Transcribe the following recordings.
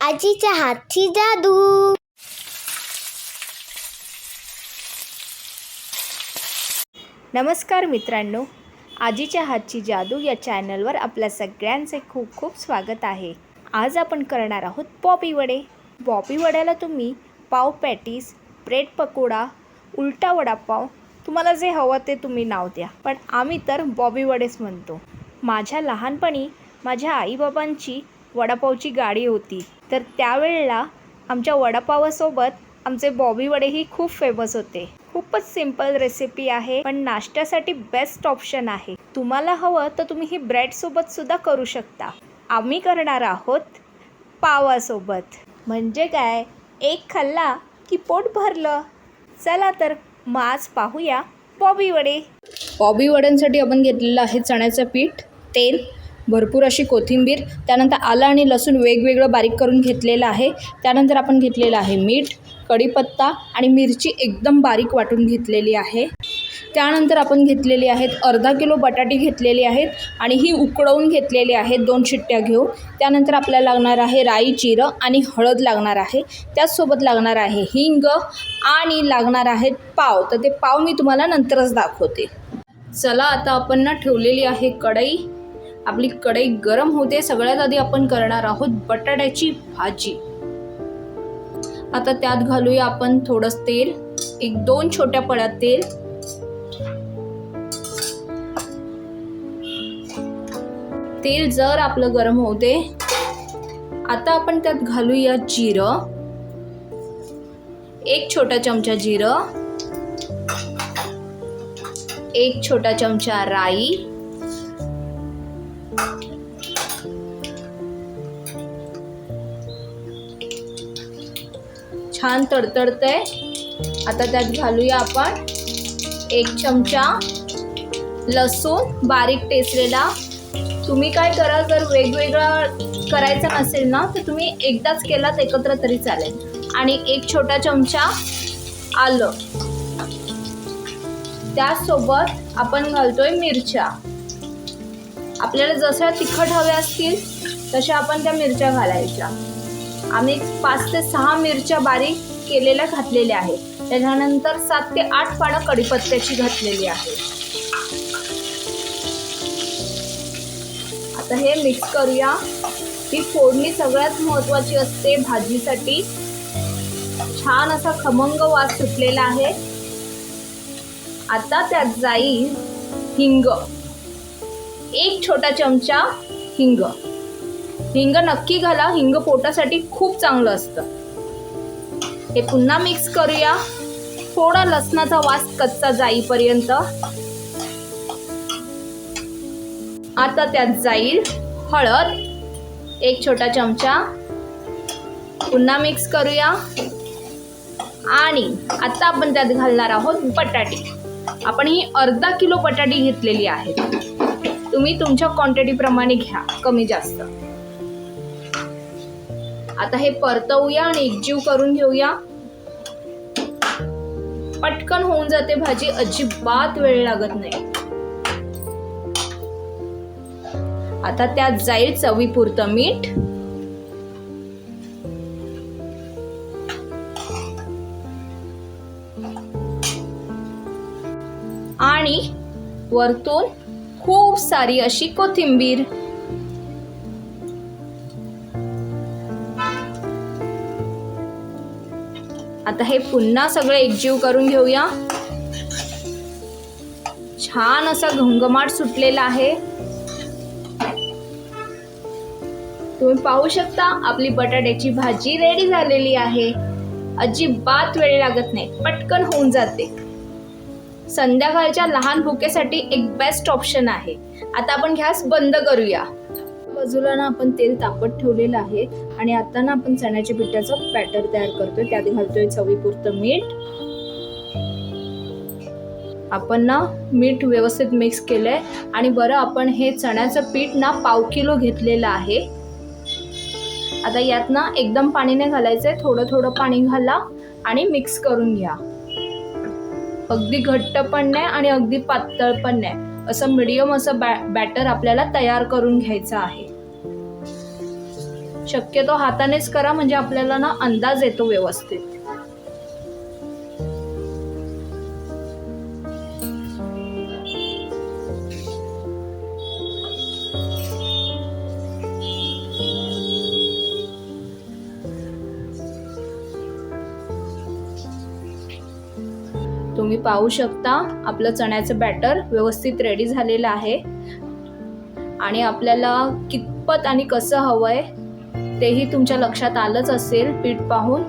आजीच्या हातची जादू. नमस्कार मित्रांनो आजीच्या हातची जादू या चॅनलवर आपल्या सगळ्यांचे खूप खूप स्वागत आहे. आज आपण करणार आहोत पॉपी वडे. पॉपी वड्याला तुम्ही पाव पॅटीस ब्रेड पकोडा उलटा वडापाव तुम्हाला जे हवं ते तुम्ही नाव द्या. पण आम्ही तर बॉबी वडेच म्हणतो. माझ्या लहानपणी माझ्या आईबाबांची वडापावची गाडी होती. तर त्यावेळेला आमच्या वडापावासोबत आमचे बॉबी वडेही खूप फेमस होते. खूपच सिंपल रेसिपी आहे पण नाश्त्यासाठी बेस्ट ऑप्शन आहे. तुम्हाला हवं तर तुम्ही ही ब्रेडसोबत सुद्धा करू शकता. आम्ही करणार आहोत पावासोबत. म्हणजे काय? एक खाल्ला की पोट भरलं? चला तर मग आज पाहूया बॉबी वडे. बॉबी वड्यांसाठी आपण घेतलेलं आहे चण्याचं पीठ तेल भरपूर अशी कोथिंबीर त्यानंतर आलं आणि लसूण वेगवेगळं बारीक करून घेतलेलं आहे. त्यानंतर आपण घेतलेलं आहे मीठ कढीपत्ता आणि मिरची एकदम बारीक वाटून घेतलेली आहे. त्यानंतर आपण घेतलेली आहेत अर्धा किलो बटाटे घेतलेली आहेत आणि ही उकळवून घेतलेली आहेत दोन शिट्ट्या घेऊन. त्यानंतर आपल्याला लागणार आहे राई जिरं आणि हळद लागणार आहे. त्याचसोबत लागणार आहे हिंग आणि लागणार आहेत पाव. तर ते पाव मी तुम्हाला नंतरच दाखवते. चला आता आपण ना ठेवलेली आहे कढई. आपली कढई गरम होते सगळ्यात आधी आपण करणार आहोत बटाट्याची भाजी. आता त्यात घालूया आपण थोडंसं तेल एक दोन छोट्या पळ्या तेल. तेल जर आपलं गरम होते आता आपण त्यात घालूया जिरं. एक छोटा चमचा जिरं. एक छोटा चमचा राई. छान तडतडतंय. आता त्यात घालूया आपण एक चमचा लसूण बारीक टेचलेला तुम्ही काय करा जर वेगवेगळं करायचं नसेल ना तर तुम्ही एकदाच केलात एकत्र तरी चालेल. आणि एक छोटा चमचा आलं. त्याचसोबत आपण घालतोय मिरच्या. आपल्याला जशा तिखट हव्या असतील तशा आपण त्या मिरच्या घालायच्या. आम्ही पाच ते सहा मिरच्या बारीक केलेल्या घातलेल्या आहेत. त्याच्यानंतर सात ते आठ पानं कढीपत्त्याची घातलेली आहे. आता हे मिक्स करूया. ही फोडणी सगळ्यात महत्वाची असते भाजीसाठी. छान असा खमंग वास सुटलेला आहे. आता त्यात जाईल हिंग. एक छोटा चमचा हिंग. हिंग नक्की घाला. हिंग पोटासाठी खूप चांगलं असतं. हे पुन्हा मिक्स करूया. थोडा लसणाचा वास कच्चा जाईपर्यंत. आता त्यात जाईल हळद. एक छोटा चमचा. पुन्हा मिक्स करूया. आणि आता आपण त्यात घालणार आहोत बटाटे. आपण ही अर्धा किलो बटाटे घेतलेली आहे तुम्ही तुमच्या क्वांटिटीप्रमाणे घ्या. कमी जास्त. आता हे परतवूया आणि एकजीव करून घेऊया. पटकन होऊन जाते भाजी अजिबात वेळ लागत नाही. आता त्यात जाईल चवीपुरतं मीठ. आणि वरतून खूप सारी अशी कोथिंबीर. आता हे पुन्हा सगळं एकजीव करून घेऊया. छान असा घमघमाट सुटलेला आहे. तुम्ही पाहू शकता आपली बटाट्याची भाजी रेडी झालेली आहे. अजिबात वेळ लागत नाही पटकन होऊन जाते. संध्याकाळच्या लहान भुकेसाठी एक बेस्ट ऑप्शन आहे. आता आपण गॅस बंद करूया. बाजूला ना आपण तेल तापत ठेवलेलं आहे आणि आता ना आपण चण्याच्या पिठाचं बॅटर तयार करतोय. त्यात घालतोय चवीपुरतं मीठ. आपण ना मीठ व्यवस्थित मिक्स केलंय. आणि बरं आपण हे चण्याचं पीठ ना पाव किलो घेतलेलं आहे. आता यात ना एकदम पाणी नाही घालायचंय. थोडं थोडं पाणी घाला आणि मिक्स करून घ्या. अगदी घट्ट पण नाही आणि अगदी पातळ पण नाही. असं मिडियम असं बॅ बॅटर आपल्याला तयार करून घ्यायचं आहे. शक्यतो हातानेच करा म्हणजे आपल्याला ना अंदाज येतो व्यवस्थित. तुम्ही पाहू शकता आपलं चण्याचं बॅटर व्यवस्थित रेडी झालेलं आहे. आणि आपल्याला कितपत आणि कसं हवं आहे तेही तुमच्या लक्षात आलंच असेल पीठ पाहून.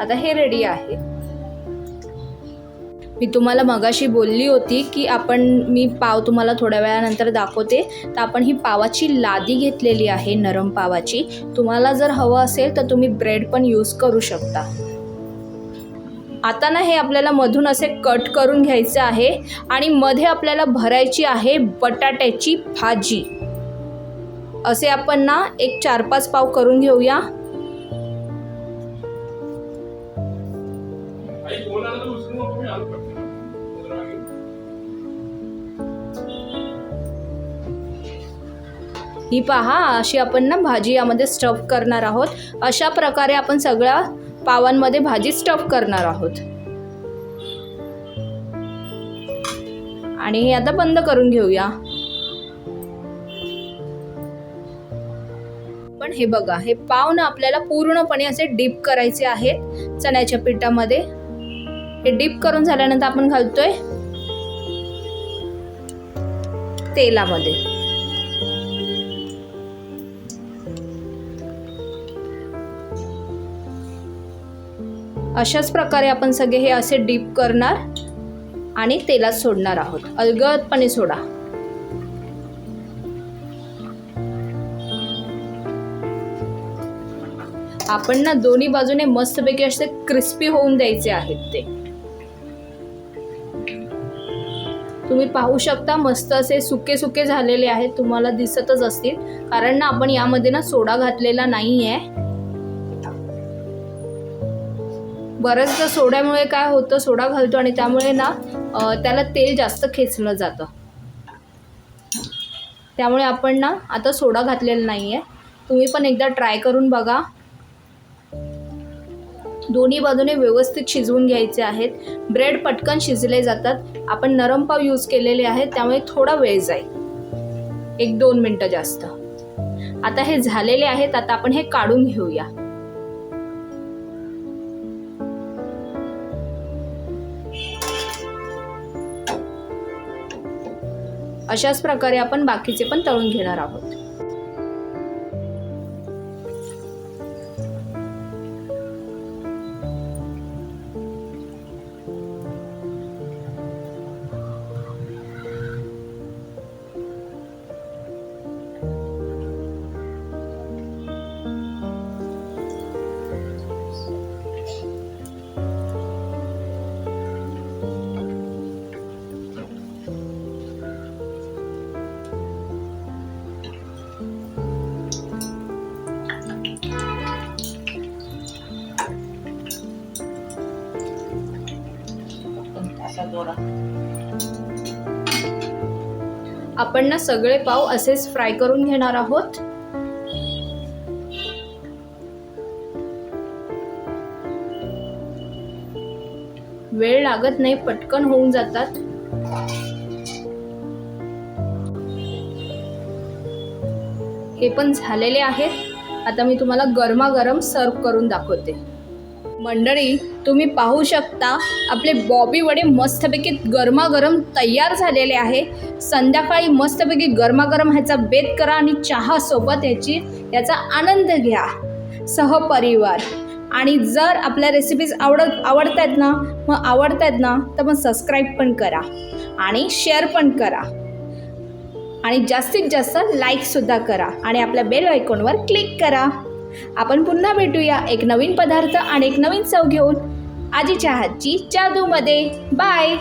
आता हे रेडी आहे. मी तुम्हाला मगाशी बोलली होती की आपण मी पाव तुम्हाला थोड्या वेळानंतर दाखवते. तर आपण ही पावाची लादी घेतलेली आहे नरम पावाची. तुम्हाला जर हवं असेल तर तुम्ही ब्रेड पण यूज करू शकता. आता ना हे आपल्याला मधून असे कट करून घ्यायचं आहे आणि मध्ये आपल्याला भरायची आहे बटाट्याची भाजी. असे आपण ना एक चार पाच पाव करून घेऊया. ही पहा अशी आपण ना भाजी यामध्ये स्टफ करणार आहोत. अशा प्रकारे आपण सगळ्या पावांमध्ये भाजी स्टफ करणार आहोत. आणि हे आता बंद करून घेऊया. पण हे बघा हे पाव ना आपल्याला पूर्णपणे असे डीप करायचे आहेत चण्याच्या पिठामध्ये. हे डीप करून झाल्यानंतर आपण घालतोय तेलामध्ये. अशाच प्रकारे आपण सगळे हे असे डीप करणार आणि तेलात सोडणार आहोत. अलगदपणे सोडा. आपण ना दोन्ही बाजूने मस्तपैकी असे क्रिस्पी होऊन द्यायचे आहेत ते. तुम्ही पाहू शकता मस्त असे सुके सुके झालेले आहेत तुम्हाला दिसतच असतील. कारण ना आपण यामध्ये ना सोडा घातलेला नाही आहे बऱ्याचदा सोड्यामुळे काय होतं सोडा घालतो आणि त्यामुळे ना त्याला तेल जास्त खेचलं जातं. त्यामुळे आपण ना आता सोडा घातलेला नाही आहे तुम्ही पण एकदा ट्राय करून बघा. दोन्ही बाजूने व्यवस्थित शिजवून घ्यायचे आहेत. ब्रेड पटकन शिजले जातात. आपण नरम पाव यूज केलेले आहेत त्यामुळे थोडा वेळ जाईल. एक दोन मिनटं जास्त. आता हे झालेले आहेत आता आपण हे काढून घेऊया. अशाच प्रकारे आपण बाकीचे पण तळून घेणार आहोत. आपण ना सगळे पाव असेच फ्राय करून घेणार आहोत. वेळ लागत नाही पटकन होऊन जातात. हे पण झालेले आहेत. आता मी तुम्हाला गरमागरम सर्व करून दाखवते. मंडळी तुम्ही पाहू शकता आपले बॉबी वडे मस्तपैकी गरमागरम तयार झालेले आहे. संध्याकाळी मस्तपैकी गरमागरम ह्याचा बेत करा आणि चहासोबत ह्याची याचा आनंद घ्या. सहपरिवार. आणि जर आपल्या रेसिपीज आवडत आवडत आहेत ना मग आवडत आहेत ना तर मग सबस्क्राईब पण करा. आणि शेअर पण करा. आणि जास्तीत जास्त लाईकसुद्धा करा. आणि आपल्या बेल आयकॉनवर क्लिक करा. आपण पुन्हा भेटूया एक नवीन पदार्थ आणि एक नवीन चव घेऊन. आजीच्या हातची जादूमध्ये बाय.